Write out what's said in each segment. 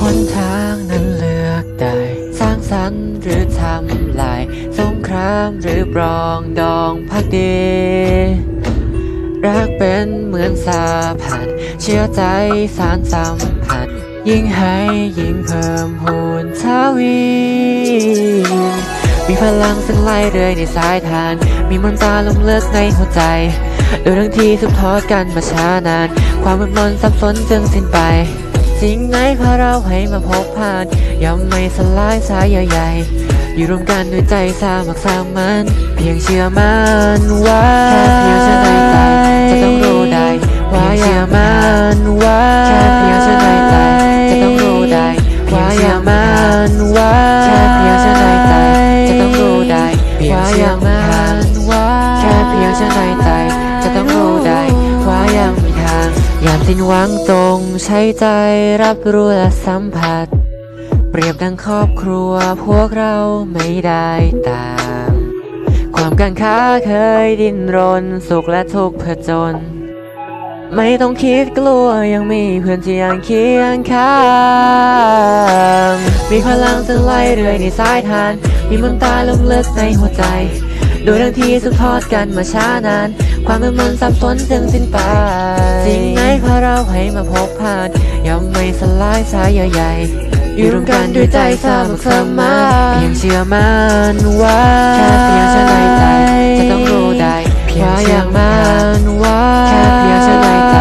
หนทางนั้นเลือกได้ สร้างสรรค์หรือทำลาย สงครามหรือปรองดองพักดีรักเป็นเหมือนสาพันเชื่อใจสารสัมพันยิ่งให้ยิ่งเพิ่มหูนทวี มีพลังซึ่งไล่เรื่อยในสายทาน มีมนตาลมเลิกในหัวใจโดยทั้งที่สุบทอดกันมาช้านาน ความมืดมนสับสนจึงสิ้นไปสิ่งไหนพาเราให้มาพบผ่านย่อมไม่สลายสายใหญ่ๆอยู่รวมกันด้วยใจสามัคสามัน เพียงเชื่อมันว่า ยามสิ้นหวังใช้ใจรับรู้และสัมผัส เปรียบดังครอบครัวพวกเราไม่ได้ต่าง ความกังขาเคยดิ้นรน สุขและทุกข์ผจญไม่ต้องคิดกลัวยังมีเพื่อนที่ยังเคียงข้าง มีพลังซึ่งไล่เรื่อยในสายทาน มีมนตาลงลึกในหัวใจ โดยทั้งที่สืบทอดกันมาช้านาน ความเป็นมันสับสนจึงสิ้นไปสิ่งไหนพาเราให้มาพบผ่านย่อมไม่สลายสายใหญ่ๆอยู่รวมกันด้วยใจสามัคสมานเพียงเชื่อมันว่าแค่เพียงเชื่อในใจจะต้องรู้ได้เพียงเชื่อมันว่าแค่เพียงเชื่อในใจ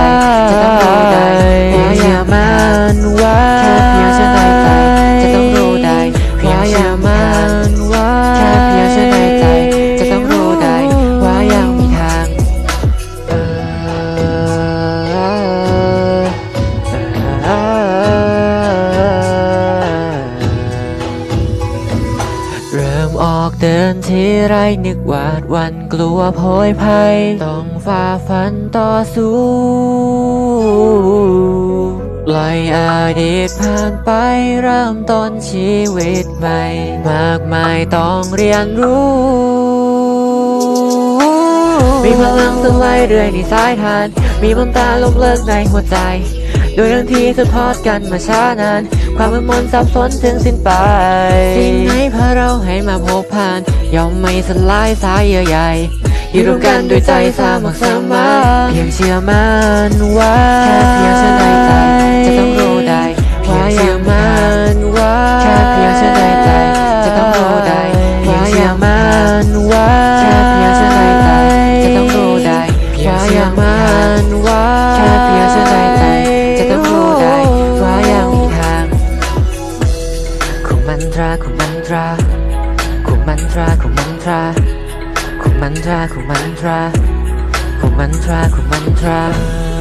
ออกเดินที่ไรนึกหวาดวันกลัวโพยภัย ต้องฝ่าฟันต่อสู้ปล่อยอดีตผ่านไปเริ่มต้นชีวิตใหม่ มากมายต้องเรียนรู้มีพลังซึ่งไล่เรื่อยในสายทาน มีมนตาลงเลิกในหัวใจ โดยทั้งที่สืบทอดกันมาช้านาน ความมืดมนสับสนจึงสิ้นไป สิ่งไหนพาเราให้มาพบผ่าน ย่อมไม่สลายสายเยื่อใยอยู่รวมกันด้วยใจสามัคสมานเพียงเชื่อมันว่าแค่เพียงเชื่อในใจจะต้องรู้ได้ว่าอย่างมันว่าแค่เพียงเชื่อในใจจะต้องรู้ได้ว่าอย่างมันว่าแค่เพียงเชื่อในใจจะต้องรู้ได้ว่าอย่างมัน ตราคุมมันตราคุมมันตราคุมมันตราคุมมันตราคุมมันตราคู่มันตรา